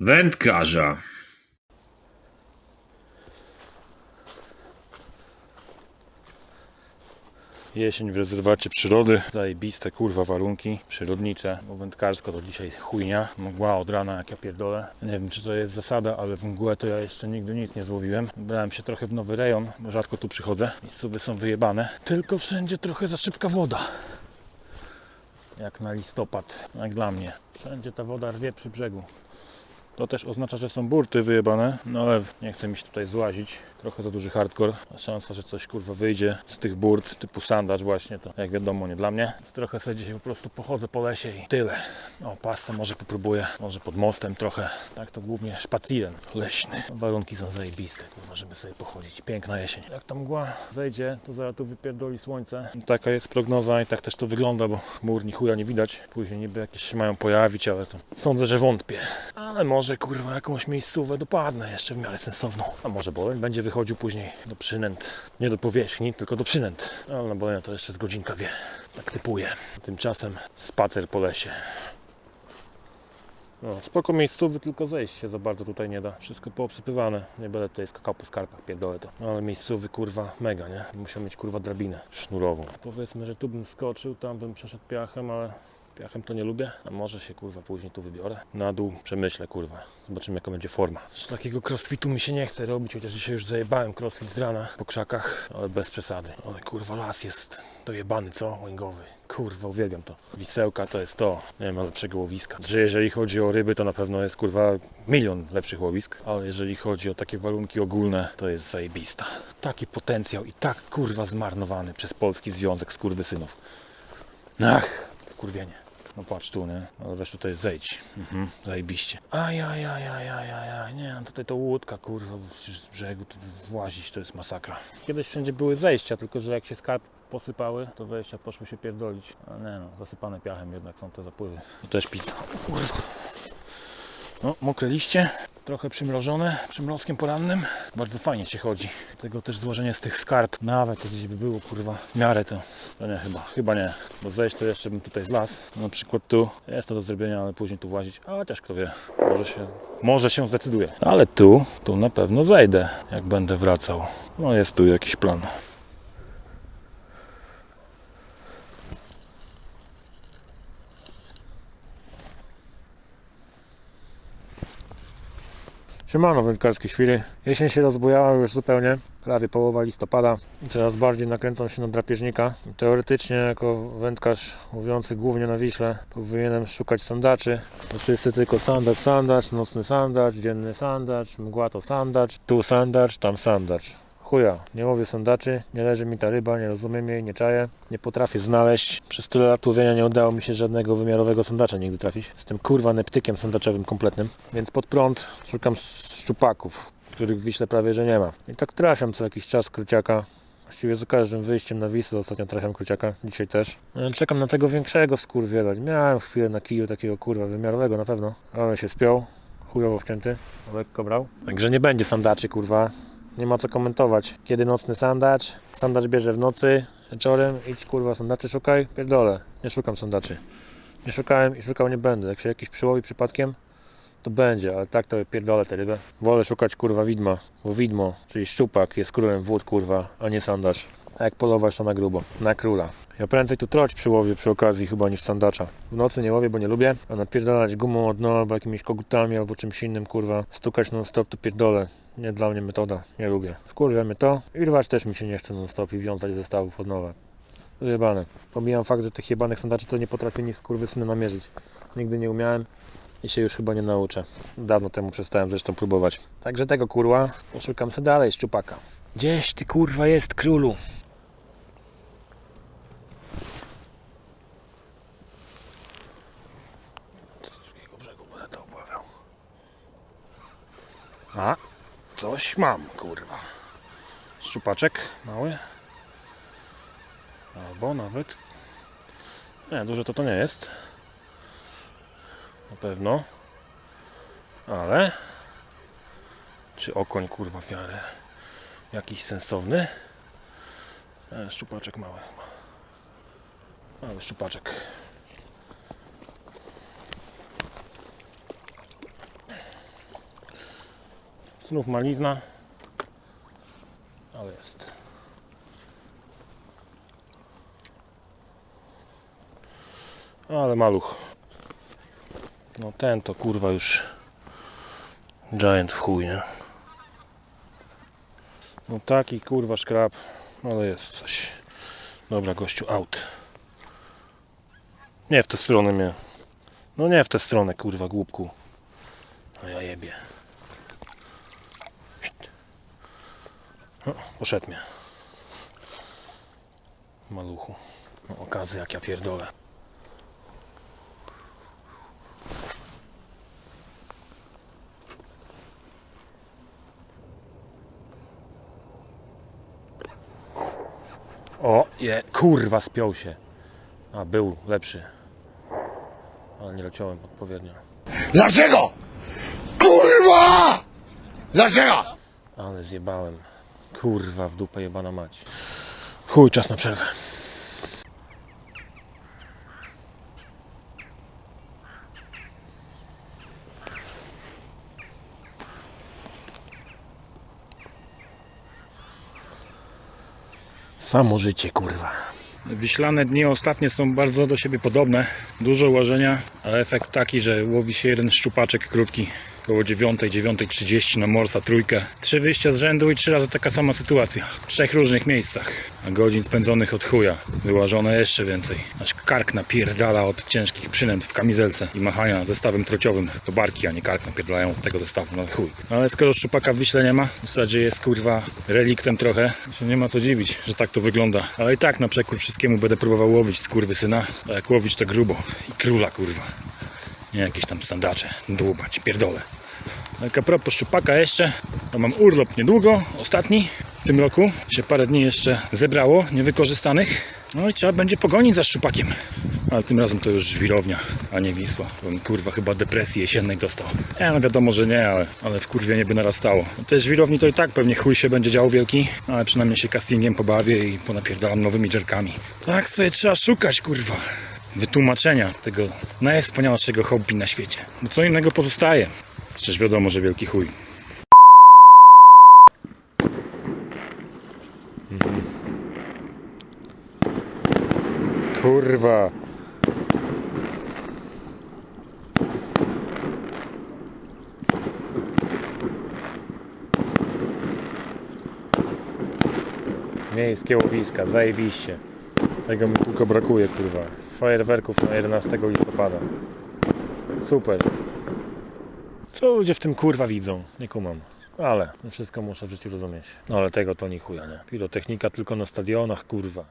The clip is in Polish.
wędkarza. Jesień w rezerwacie przyrody. Zajebiste kurwa warunki przyrodnicze. Bo wędkarsko to dzisiaj chujnia. Mgła od rana jak ja pierdolę. Nie wiem czy to jest zasada, ale w mgłę to ja jeszcze nigdy nic nie złowiłem. Brałem się trochę w nowy rejon, bo rzadko tu przychodzę. Miejscowe są wyjebane. Tylko wszędzie trochę za szybka woda. Jak na listopad, jak dla mnie. Wszędzie ta woda rwie przy brzegu. To też oznacza, że są burty wyjebane, no ale nie chcę mi się tutaj złazić. Trochę za duży hardcore. Szansa, że coś kurwa wyjdzie z tych burt typu sandacz właśnie, to jak wiadomo nie dla mnie. Więc trochę sobie dzisiaj po prostu pochodzę po lesie i tyle. O, pastę może popróbuję, może pod mostem trochę. Tak to głównie szpacirem leśny. Warunki są zajebiste, kurwa, żeby sobie pochodzić. Piękna jesień. Jak ta mgła zejdzie, to zaraz tu wypierdoli słońce. Taka jest prognoza i tak też to wygląda, bo chmur ni chuja nie widać. Później niby jakieś się mają pojawić, ale to sądzę, że wątpię. Ale może kurwa jakąś miejscówę dopadnę jeszcze w miarę sensowną. A może Boleń będzie wychodził później do przynęt. Nie do powierzchni, tylko do przynęt. Ale na Bolenia to jeszcze z godzinka wie. Tak typuje. Tymczasem spacer po lesie. No, spoko miejscowy, tylko zejść się za bardzo tutaj nie da. Wszystko poobsypywane. Nie będę tutaj skakał po skarpach, pierdolę to. No, ale miejscowy, kurwa, mega, nie? Musiał mieć, kurwa, drabinę sznurową. Powiedzmy, że tu bym skoczył, tam bym przeszedł piachem, ale To nie lubię, a może się kurwa później tu wybiorę. Na dół przemyślę kurwa. Zobaczymy jaka będzie forma. Takiego crossfitu mi się nie chce robić, chociaż dzisiaj już zajebałem crossfit z rana po krzakach, ale bez przesady. Ale kurwa las jest dojebany, co? Łęgowy. Kurwa, uwielbiam to. Wisełka to jest to. Nie ma lepszego łowiska. Że jeżeli chodzi o ryby, to na pewno jest kurwa milion lepszych łowisk, ale jeżeli chodzi o takie warunki ogólne, to jest zajebista. Taki potencjał i tak kurwa zmarnowany przez Polski Związek Skurwysynów. Ach, kurwienie. No patrz tu, nie? Ale weź tutaj zejdź. Mhm, zajebiście. Aj, aj, aj, aj, aj, aj, aj. Nie, no tutaj to łódka, kurwa, z brzegu to włazić to jest masakra. Kiedyś wszędzie były zejścia, tylko że jak się skarb posypały, to wejścia poszły się pierdolić. A nie no, zasypane piachem jednak są te zapływy. To też pizza. Kurwa. No, mokre liście, trochę przymrożone, przymrozkiem porannym. Bardzo fajnie się chodzi. Tego też złożenie z tych skarb, nawet gdzieś by było, kurwa, w miarę to. To nie chyba, chyba nie. Bo zejść to jeszcze bym tutaj zlazł. Na przykład tu jest to do zrobienia, ale później tu włazić. A chociaż kto wie, może się, może się zdecyduje. Ale tu, tu na pewno zejdę, jak będę wracał. No jest tu jakiś plan. Siemano wędkarskie świry. Jesień się rozbujała już zupełnie, prawie połowa listopada. Coraz bardziej nakręcam się na drapieżnika. Teoretycznie jako wędkarz mówiący głównie na Wiśle powinienem szukać sandaczy. Bo wszyscy tylko sandacz, sandacz, nocny sandacz, dzienny sandacz, mgła to sandacz, tu sandacz, tam sandacz. Chuja, nie łowię sandaczy, nie leży mi ta ryba, nie rozumiem jej, nie czaję, nie potrafię znaleźć. Przez tyle lat łowienia nie udało mi się żadnego wymiarowego sandacza nigdy trafić. Jestem kurwa neptykiem sandaczowym kompletnym, więc pod prąd szukam szczupaków, których w Wiśle prawie że nie ma. I tak trafiam co jakiś czas kruciaka. Właściwie za każdym wyjściem na Wisłę ostatnio trafiam kruciaka, dzisiaj też. E, Czekam na tego większego skurwiela. Miałem chwilę na kiju takiego kurwa wymiarowego na pewno, ale się spiął. Chujowo wcięty, lekko brał. Także nie będzie sandaczy kurwa. Nie ma co komentować. Kiedy nocny sandacz? Sandacz bierze w nocy, wieczorem, idź kurwa sandaczy szukaj, pierdolę. Nie szukam sandaczy. Nie szukałem i szukał nie będę. Jak się jakiś przyłowi przypadkiem, to będzie, ale tak to pierdolę tę rybę. Wolę szukać kurwa widma, bo widmo, czyli szczupak jest królem wód kurwa, a nie sandacz. A jak polować to na grubo, na króla. Ja prędzej tu troć przyłowię przy okazji chyba niż sandacza. W nocy nie łowię, bo nie lubię, a napierdalać gumą od dna albo jakimiś kogutami albo czymś innym kurwa, stukać non stop tu pierdolę. Nie dla mnie metoda, nie lubię. Wkurwia mnie to i rwać też mi się nie chce non stop i wiązać zestawów od nowa. Wyjebane. Pomijam fakt, że tych jebanych sandaczy to nie potrafię nic kurwysyny namierzyć. Nigdy nie umiałem i się już chyba nie nauczę. Dawno temu przestałem zresztą próbować. Także tego kurwa, poszukam se dalej szczupaka. Gdzieś ty kurwa jest królu? Z drugiego brzegu będę to obławiał. A, coś mam kurwa. Szczupaczek mały. Albo nawet... Nie, duże to to nie jest. Na pewno. Ale... Czy okoń kurwa w jakiś sensowny? E, szczupaczek mały. Mały szczupaczek. Znów malizna. Ale jest. Ale maluch. No ten to kurwa już giant w chuj, nie? No taki kurwa szkrab, ale jest coś. Dobra gościu, out. Nie w tę stronę mnie. No nie w tę stronę kurwa głupku. No ja jebie. O, poszedł mnie. Maluchu. No, okazy jak ja pierdolę. O, je, kurwa, spiął się. A, był lepszy. Ale nie leciałem odpowiednio. Dlaczego? Kurwa! Dlaczego? Ale zjebałem. Kurwa, w dupę jebana mać. Chuj, czas na przerwę. Samo życie, kurwa. Wiślane dni ostatnie są bardzo do siebie podobne. Dużo łożenia, ale efekt taki, że łowi się jeden szczupaczek krótki około 9, 9.30 na Morsa trójkę. Trzy wyjścia z rzędu i trzy razy taka sama sytuacja. W trzech różnych miejscach. A godzin spędzonych od chuja. Wyłażone jeszcze więcej. Aż kark napierdala od ciężkich przynęt w kamizelce i machania zestawem trociowym. To barki, a nie kark napierdalają od tego zestawu. No chuj. Ale skoro szczupaka w Wiśle nie ma, w zasadzie jest kurwa reliktem trochę, się nie ma co dziwić, że tak to wygląda. Ale i tak na przekór wszystkiemu będę próbował łowić z syna. A jak łowić to grubo. I króla kurwa. Nie jakieś tam sandacze, dłubać, pierdolę. Tak a propos szczupaka jeszcze, to mam urlop niedługo, ostatni w tym roku. Się parę dni jeszcze zebrało, niewykorzystanych. No i trzeba będzie pogonić za szczupakiem. Ale tym razem to już żwirownia, a nie Wisła. Bym kurwa chyba depresji jesiennej dostał. Ja no wiadomo, że nie, ale, ale w kurwie nie by narastało. No, Te żwirowni to i tak pewnie chuj się będzie działo wielki, ale przynajmniej się castingiem pobawię i ponapierdalam nowymi jerkami. Tak sobie trzeba szukać kurwa wytłumaczenia tego najwspanialszego hobby na świecie. No co innego pozostaje? Przecież wiadomo, że wielki chuj. Kurwa. Miejskie łowiska, zajebiście. Tego mi tylko brakuje, kurwa. Fajerwerków na 11 listopada. Super. Co ludzie w tym kurwa widzą? Nie kumam. Ale wszystko muszę w życiu rozumieć. No ale tego to nie chuja, nie? Pirotechnika tylko na stadionach, kurwa.